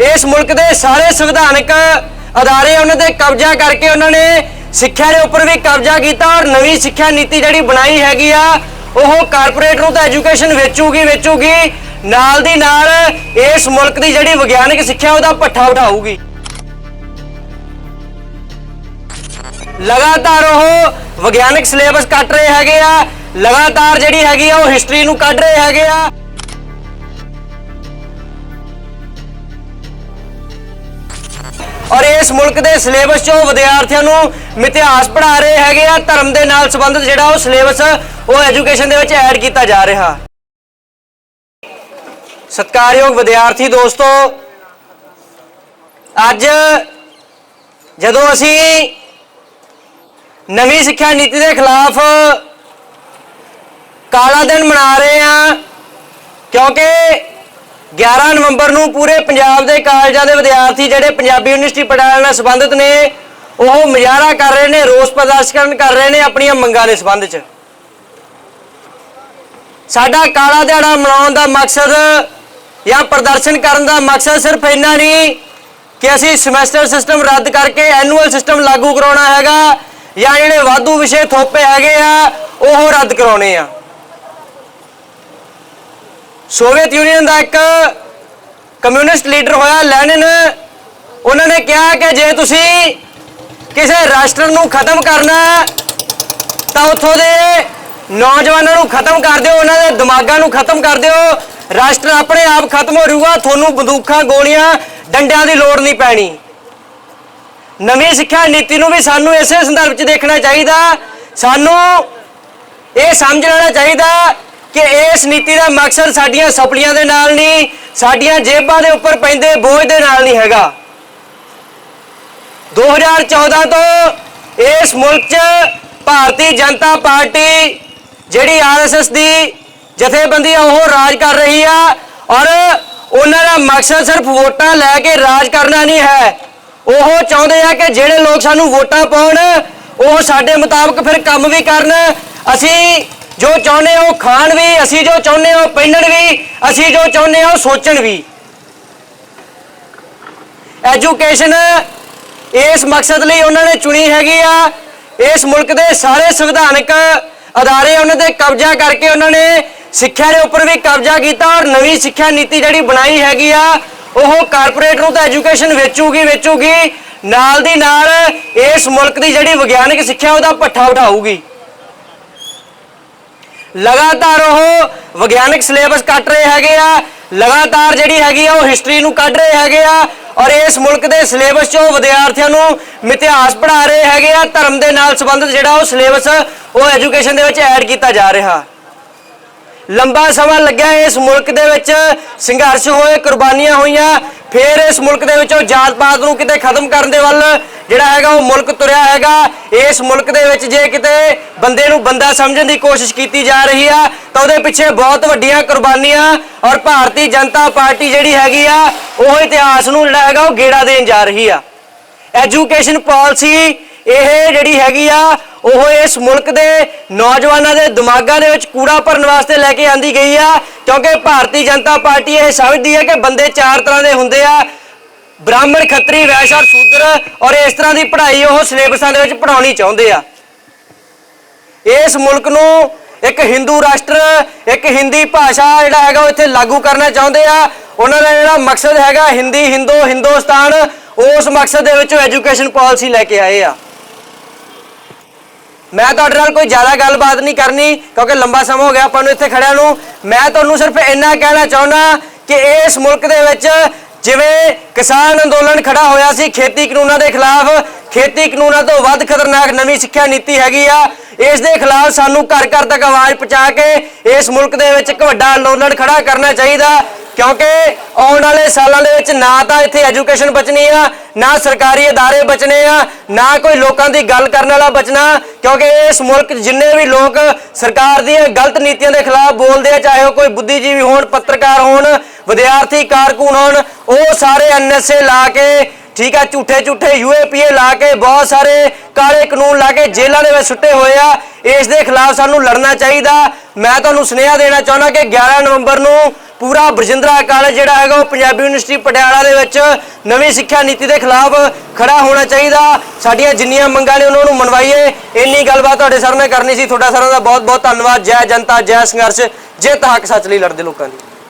ਇਸ ਮੁਲਕ ਦੇ ਸਾਰੇ ਸੰਵਿਧਾਨਕ ਅਦਾਰੇ ਉਹਨਾਂ ਤੇ ਕਬਜ਼ਾ ਕਰਕੇ ਉਹਨਾਂ ਨੇ ਸਿੱਖਿਆ ਦੇ ਉੱਪਰ ਵੀ ਕਬਜ਼ਾ ਕੀਤਾ ਔਰ ਨਵੀਂ ਸਿੱਖਿਆ ਨੀਤੀ ਜਿਹੜੀ ਬਣਾਈ ਹੈਗੀ ਆ, ਉਹ ਕਾਰਪੋਰੇਟ ਨੂੰ ਤਾਂ ਐਜੂਕੇਸ਼ਨ ਵੇਚੂਗੀ ਵੇਚੂਗੀ, ਨਾਲ ਦੀ ਨਾਲ ਇਸ ਮੁਲਕ ਦੀ ਜਿਹੜੀ ਵਿਗਿਆਨਕ ਸਿੱਖਿਆ ਉਹਦਾ ਪੱਠਾ ਉਠਾਊਗੀ। ਲਗਾਤਾਰ ਉਹ ਵਿਗਿਆਨਕ ਸਿਲੇਬਸ ਕੱਟ ਰਹੇ ਹੈਗੇ ਆ, ਲਗਾਤਾਰ ਜਿਹੜੀ ਹੈਗੀ ਆ ਉਹ ਹਿਸਟਰੀ ਨੂੰ ਕੱਢ ਰਹੇ ਹੈਗੇ ਆ। ਇਸ ਮੁਲਕ ਦੇ ਸਿਲੇਬਸ 'ਚੋਂ ਵਿਦਿਆਰਥੀਆਂ ਨੂੰ ਮਿਥਿਹਾਸ ਪੜ੍ਹਾ ਰਹੇ ਹੈਗੇ ਆ। ਧਰਮ ਦੇ ਨਾਲ ਸੰਬੰਧਿਤ ਜਿਹੜਾ ਉਹ ਸਿਲੇਬਸ, ਉਹ ਐਜੂਕੇਸ਼ਨ ਦੇ ਵਿੱਚ ਐਡ ਕੀਤਾ ਜਾ ਰਿਹਾ। ਸਤਿਕਾਰਯੋਗ ਵਿਦਿਆਰਥੀ ਦੋਸਤੋ, ਅੱਜ ਜਦੋਂ ਅਸੀਂ ਨਵੀਂ ਸਿੱਖਿਆ ਨੀਤੀ ਦੇ ਖਿਲਾਫ ਕਾਲਾ ਦਿਨ ਮਨਾ ਰਹੇ ਹਾਂ, ਕਿਉਂਕਿ 11 ਨਵੰਬਰ ਨੂੰ ਪੂਰੇ ਪੰਜਾਬ ਦੇ ਕਾਲਜਾਂ ਦੇ ਵਿਦਿਆਰਥੀ ਜਿਹੜੇ ਪੰਜਾਬੀ ਯੂਨੀਵਰਸਿਟੀ ਪਟਿਆਲਾ ਨਾਲ ਸੰਬੰਧਿਤ ਨੇ, ਉਹ ਮੁਜ਼ਾਹਰਾ ਕਰ ਰਹੇ ਨੇ, ਰੋਸ ਪ੍ਰਦਰਸ਼ਨ ਕਰ ਰਹੇ ਨੇ ਆਪਣੀਆਂ ਮੰਗਾਂ ਦੇ ਸੰਬੰਧ 'ਚ। ਸਾਡਾ ਕਾਲਾ ਦਿਹਾੜਾ ਮਨਾਉਣ ਦਾ ਮਕਸਦ ਜਾਂ ਪ੍ਰਦਰਸ਼ਨ ਕਰਨ ਦਾ ਮਕਸਦ ਸਿਰਫ ਇੰਨਾ ਨਹੀਂ ਕਿ ਅਸੀਂ ਸਮੈਸਟਰ ਸਿਸਟਮ ਰੱਦ ਕਰਕੇ ਐਨੂਅਲ ਸਿਸਟਮ ਲਾਗੂ ਕਰਾਉਣਾ ਹੈਗਾ ਜਾਂ ਜਿਹੜੇ ਵਾਧੂ ਵਿਸ਼ੇ ਥੋਪੇ ਹੈਗੇ ਆ, ਉਹ ਰੱਦ ਕਰਾਉਣੇ ਆ। ਸੋਵੀਅਤ ਯੂਨੀਅਨ ਦਾ ਇੱਕ ਕਮਿਊਨਿਸਟ ਲੀਡਰ ਹੋਇਆ, ਲੈਨਿਨ। ਉਹਨਾਂ ਨੇ ਕਿਹਾ ਕਿ ਜੇ ਤੁਸੀਂ ਕਿਸੇ ਰਾਸ਼ਟਰ ਨੂੰ ਖਤਮ ਕਰਨਾ ਤਾਂ ਉੱਥੋਂ ਦੇ ਨੌਜਵਾਨਾਂ ਨੂੰ ਖਤਮ ਕਰ ਦਿਓ, ਉਹਨਾਂ ਦੇ ਦਿਮਾਗਾਂ ਨੂੰ ਖਤਮ ਕਰ ਦਿਓ। ਰਾਸ਼ਟਰ ਆਪਣੇ ਆਪ ਖਤਮ ਹੋ ਜਾਊਗਾ, ਤੁਹਾਨੂੰ ਬੰਦੂਕਾਂ, ਗੋਲੀਆਂ, ਡੰਡਿਆਂ ਦੀ ਲੋੜ ਨਹੀਂ ਪੈਣੀ। ਨਵੀਂ ਸਿੱਖਿਆ ਨੀਤੀ ਨੂੰ ਵੀ ਸਾਨੂੰ ਇਸੇ ਸੰਦਰਭ 'ਚ ਦੇਖਣਾ ਚਾਹੀਦਾ। ਸਾਨੂੰ ਇਹ ਸਮਝ ਲੈਣਾ ਚਾਹੀਦਾ ਕਿ ਇਸ ਨੀਤੀ ਦਾ ਮਕਸਦ ਸਾਡੀਆਂ ਸਪਲੀਆਂ ਦੇ ਨਾਲ ਨਹੀਂ, ਸਾਡੀਆਂ ਜੇਬਾਂ ਦੇ ਉੱਪਰ ਪੈਂਦੇ ਬੋਝ ਦੇ ਨਾਲ ਨਹੀਂ ਹੈਗਾ। 2014 ਤੋਂ ਇਸ ਮੁਲਕ 'ਚ ਭਾਰਤੀ ਜਨਤਾ ਪਾਰਟੀ ਜਿਹੜੀ ਆਰਐਸਐਸ ਦੀ ਜਥੇਬੰਦੀ ਆ, ਉਹ ਰਾਜ ਕਰ ਰਹੀ ਆ ਔਰ ਉਹਨਾਂ ਦਾ ਮਕਸਦ ਸਿਰਫ ਵੋਟਾਂ ਲੈ ਕੇ ਰਾਜ ਕਰਨਾ ਨਹੀਂ ਹੈ। ਉਹ ਚਾਹੁੰਦੇ ਆ ਕਿ ਜਿਹੜੇ ਲੋਕ ਸਾਨੂੰ ਵੋਟਾਂ ਪਾਉਣ, ਉਹ ਸਾਡੇ ਮੁਤਾਬਕ ਫਿਰ ਕੰਮ ਵੀ ਕਰਨ। ਅਸੀਂ ਜੋ ਚਾਹੁੰਦੇ ਹਾਂ ਉਹ ਖਾਣ ਵੀ, ਅਸੀਂ ਜੋ ਚਾਹੁੰਦੇ ਹਾਂ ਉਹ ਪਹਿਨਣ ਵੀ, ਅਸੀਂ ਜੋ ਚਾਹੁੰਦੇ ਹਾਂ ਉਹ ਸੋਚਣ ਵੀ। ਐਜੂਕੇਸ਼ਨ ਇਸ ਮਕਸਦ ਲਈ ਉਹਨਾਂ ਨੇ ਚੁਣੀ ਹੈਗੀ ਆ। ਇਸ ਮੁਲਕ ਦੇ ਸਾਰੇ ਸੰਵਿਧਾਨਕ ਅਦਾਰੇ ਉਹਨਾਂ ਤੇ ਕਬਜ਼ਾ ਕਰਕੇ ਉਹਨਾਂ ਨੇ ਸਿੱਖਿਆ ਦੇ ਉੱਪਰ ਵੀ ਕਬਜ਼ਾ ਕੀਤਾ ਔਰ ਨਵੀਂ ਸਿੱਖਿਆ ਨੀਤੀ ਜਿਹੜੀ ਬਣਾਈ ਹੈਗੀ ਆ, ਉਹ ਕਾਰਪੋਰੇਟ ਨੂੰ ਤਾਂ ਐਜੂਕੇਸ਼ਨ ਵੇਚੂਗੀ ਵੇਚੂਗੀ। ਨਾਲ ਦੀ ਨਾਲ ਇਸ ਮੁਲਕ ਦੀ ਜਿਹੜੀ ਵਿਗਿਆਨਕ ਸਿੱਖਿਆ, ਉਹਦਾ ਪੱਠਾ ਉਠਾਊਗੀ। ਲਗਾਤਾਰ ਉਹ ਵਿਗਿਆਨਕ ਸਿਲੇਬਸ ਕੱਟ ਰਹੇ ਹੈਗੇ ਆ, ਲਗਾਤਾਰ ਜਿਹੜੀ ਹੈਗੀ ਆ ਉਹ ਹਿਸਟਰੀ ਨੂੰ ਕੱਢ ਰਹੇ ਹੈਗੇ ਆ ਔਰ ਇਸ ਮੁਲਕ ਦੇ ਸਿਲੇਬਸ 'ਚੋਂ ਵਿਦਿਆਰਥੀਆਂ ਨੂੰ ਮਿਥਿਹਾਸ ਪੜ੍ਹਾ ਰਹੇ ਹੈਗੇ ਆ, ਧਰਮ ਦੇ ਨਾਲ ਸੰਬੰਧਿਤ ਜਿਹੜਾ ਉਹ ਸਿਲੇਬਸ ਉਹ ਐਜੂਕੇਸ਼ਨ ਦੇ ਵਿੱਚ ਐਡ ਕੀਤਾ ਜਾ ਰਿਹਾ। ਲੰਬਾ ਸਮਾਂ ਲੱਗਿਆ ਇਸ ਮੁਲਕ ਦੇ ਵਿੱਚ, ਸੰਘਰਸ਼ ਹੋਏ, ਕੁਰਬਾਨੀਆਂ ਹੋਈਆਂ ਫਿਰ ਇਸ ਮੁਲਕ ਦੇ ਵਿੱਚੋਂ ਜਾਤ ਪਾਤ ਨੂੰ ਕਿਤੇ ਖਤਮ ਕਰਨ ਦੇ ਵੱਲ ਜਿਹੜਾ ਹੈਗਾ ਉਹ ਮੁਲਕ ਤੁਰਿਆ ਹੈਗਾ। ਇਸ ਮੁਲਕ ਦੇ ਵਿੱਚ ਜੇ ਕਿਤੇ ਬੰਦੇ ਨੂੰ ਬੰਦਾ ਸਮਝਣ ਦੀ ਕੋਸ਼ਿਸ਼ ਕੀਤੀ ਜਾ ਰਹੀ ਆ, ਤਾਂ ਉਹਦੇ ਪਿੱਛੇ ਬਹੁਤ ਵੱਡੀਆਂ ਕੁਰਬਾਨੀਆਂ ਔਰ ਭਾਰਤੀ ਜਨਤਾ ਪਾਰਟੀ ਜਿਹੜੀ ਹੈਗੀ ਆ, ਉਹ ਇਤਿਹਾਸ ਨੂੰ ਜਿਹੜਾ ਹੈਗਾ ਉਹ ਗੇੜਾ ਦੇਣ ਜਾ ਰਹੀ ਆ। ਐਜੂਕੇਸ਼ਨ ਪਾਲਿਸੀ ਇਹ ਜਿਹੜੀ ਹੈਗੀ ਆ, ਉਹ ਇਸ ਮੁਲਕ ਦੇ ਨੌਜਵਾਨਾਂ ਦੇ ਦਿਮਾਗਾਂ ਦੇ ਵਿੱਚ ਕੂੜਾ ਭਰਨ ਵਾਸਤੇ ਲੈ ਕੇ ਆਂਦੀ ਗਈ ਆ, ਕਿਉਂਕਿ ਭਾਰਤੀ ਜਨਤਾ ਪਾਰਟੀ ਇਹ ਸਮਝਦੀ ਹੈ ਕਿ ਬੰਦੇ ਚਾਰ ਤਰ੍ਹਾਂ ਦੇ ਹੁੰਦੇ ਆ। ਬ੍ਰਾਹਮਣ, ਖੱਤਰੀ ਵੈਸ਼ ਔਰ ਸ਼ੂਦਰ ਔਰ ਇਸ ਤਰ੍ਹਾਂ ਦੀ ਪੜ੍ਹਾਈ ਉਹ ਸਿਲੇਬਸਾਂ ਦੇ ਵਿੱਚ ਪੜਾਉਣੀ ਚਾਹੁੰਦੇ ਆ। ਇਸ ਮੁਲਕ ਨੂੰ ਇੱਕ ਹਿੰਦੂ ਰਾਸ਼ਟਰ, ਇੱਕ ਹਿੰਦੀ ਭਾਸ਼ਾ ਜਿਹੜਾ ਹੈਗਾ ਉਹ ਇੱਥੇ ਲਾਗੂ ਕਰਨਾ ਚਾਹੁੰਦੇ ਆ। ਉਹਨਾਂ ਦਾ ਜਿਹੜਾ ਮਕਸਦ ਹੈਗਾ ਹਿੰਦੀ ਹਿੰਦੂ ਹਿੰਦੁਸਤਾਨ ਉਸ ਮਕਸਦ ਦੇ ਵਿੱਚੋਂ ਐਜੂਕੇਸ਼ਨ ਪਾਲਿਸੀ ਲੈ ਕੇ ਆਏ ਆ। ਮੈਂ ਤੁਹਾਡੇ ਨਾਲ ਕੋਈ ਜ਼ਿਆਦਾ ਗੱਲਬਾਤ ਨਹੀਂ ਕਰਨੀ, ਕਿਉਂਕਿ ਲੰਬਾ ਸਮਾਂ ਹੋ ਗਿਆ ਆਪਾਂ ਨੂੰ ਇੱਥੇ ਖੜਿਆਂ ਨੂੰ। ਮੈਂ ਤੁਹਾਨੂੰ ਸਿਰਫ ਇੰਨਾ ਕਹਿਣਾ ਚਾਹੁੰਦਾ ਕਿ ਇਸ ਮੁਲਕ ਦੇ ਵਿੱਚ ਜਿਵੇਂ ਕਿਸਾਨ ਅੰਦੋਲਨ ਖੜਾ ਹੋਇਆ ਸੀ, ਖੇਤੀ ਕਾਨੂੰਨਾਂ ਦੇ ਖਿਲਾਫ, ਖੇਤੀ ਕਾਨੂੰਨਾਂ ਤੋਂ ਵੱਧ ਖਤਰਨਾਕ ਨਵੀਂ ਸਿੱਖਿਆ ਨੀਤੀ ਹੈਗੀ ਆ। ਇਸ ਦੇ ਖਿਲਾਫ ਸਾਨੂੰ ਘਰ ਘਰ ਤੱਕ ਆਵਾਜ਼ ਪਹੁੰਚਾ ਕੇ ਇਸ ਮੁਲਕ ਦੇ ਵਿੱਚ ਇੱਕ ਵੱਡਾ ਅੰਦੋਲਨ ਖੜਾ ਕਰਨਾ ਚਾਹੀਦਾ। ਕਿਉਂਕਿ ਆਉਣ ਵਾਲੇ ਸਾਲਾਂ ਦੇ ਵਿੱਚ ਨਾ ਤਾਂ ਇੱਥੇ ਐਜੂਕੇਸ਼ਨ ਬਚਣੀ ਆ ਨਾ ਸਰਕਾਰੀ ادارے ਬਚਣੇ ਆ ਨਾ ਕੋਈ ਲੋਕਾਂ ਦੀ ਗੱਲ ਕਰਨ ਵਾਲਾ ਬਚਣਾ ਕਿਉਂਕਿ ਇਸ ਮੁਲਕ 'ਚ ਜਿੰਨੇ ਵੀ ਲੋਕ ਸਰਕਾਰ ਦੀਆਂ ਗਲਤ ਨੀਤੀਆਂ ਦੇ ਖਿਲਾਫ ਬੋਲਦੇ ਆ ਚਾਹੇ ਉਹ ਕੋਈ ਬੁੱਧੀਜੀਵੀ ਹੋਣ ਪੱਤਰਕਾਰ ਹੋਣ ਵਿਦਿਆਰਥੀ ਕਾਰਕੁਨ ਹੋਣ ਉਹ ਸਾਰੇ ਐਨਐਸਏ ਲਾ ਕੇ ਠੀਕ ਆ ਝੂਠੇ ਝੂਠੇ ਯੂਏਪੀਏ ਲਾ ਕੇ ਬਹੁਤ ਸਾਰੇ ਕਾਲੇ ਕਾਨੂੰਨ ਲਾ ਕੇ ਜੇਲ੍ਹਾਂ ਦੇ ਵਿੱਚ ਸੁੱਟੇ ਹੋਏ ਆ ਇਸ ਦੇ ਖਿਲਾਫ ਸਾਨੂੰ ਲੜਨਾ ਚਾਹੀਦਾ ਮੈਂ ਤੁਹਾਨੂੰ ਸੁਨੇਹਾ ਦੇਣਾ ਚਾਹੁੰਦਾ ਕਿ 11 ਨਵੰਬਰ ਨੂੰ ਪੂਰਾ ਬਰਜਿੰਦਰਾ ਕਾਲਜ ਜਿਹੜਾ ਹੈਗਾ ਉਹ ਪੰਜਾਬੀ ਯੂਨੀਵਰਸਿਟੀ ਪਟਿਆਲਾ ਦੇ ਵਿੱਚ ਨਵੀਂ ਸਿੱਖਿਆ ਨੀਤੀ ਦੇ ਖਿਲਾਫ ਖੜਾ ਹੋਣਾ ਚਾਹੀਦਾ। ਸਾਡੀਆਂ ਜਿੰਨੀਆਂ ਮੰਗਾਂ ਨੇ ਉਹਨਾਂ ਨੂੰ ਮਨਵਾਈਏ। ਇੰਨੀ ਗੱਲਬਾਤ ਤੁਹਾਡੇ ਸਰ ਸਾਹਮਣੇ ਕਰਨੀ ਸੀ। ਤੁਹਾਡਾ ਸਾਰਿਆਂ ਦਾ ਬਹੁਤ ਬਹੁਤ ਧੰਨਵਾਦ। ਜੈ ਜਨਤਾ, ਜੈ ਸੰਘਰਸ਼। ਜਿੱਤ ਹੱਕ ਸੱਚ ਲਈ ਲੜਦੇ ਲੋਕਾਂ ਦੀ।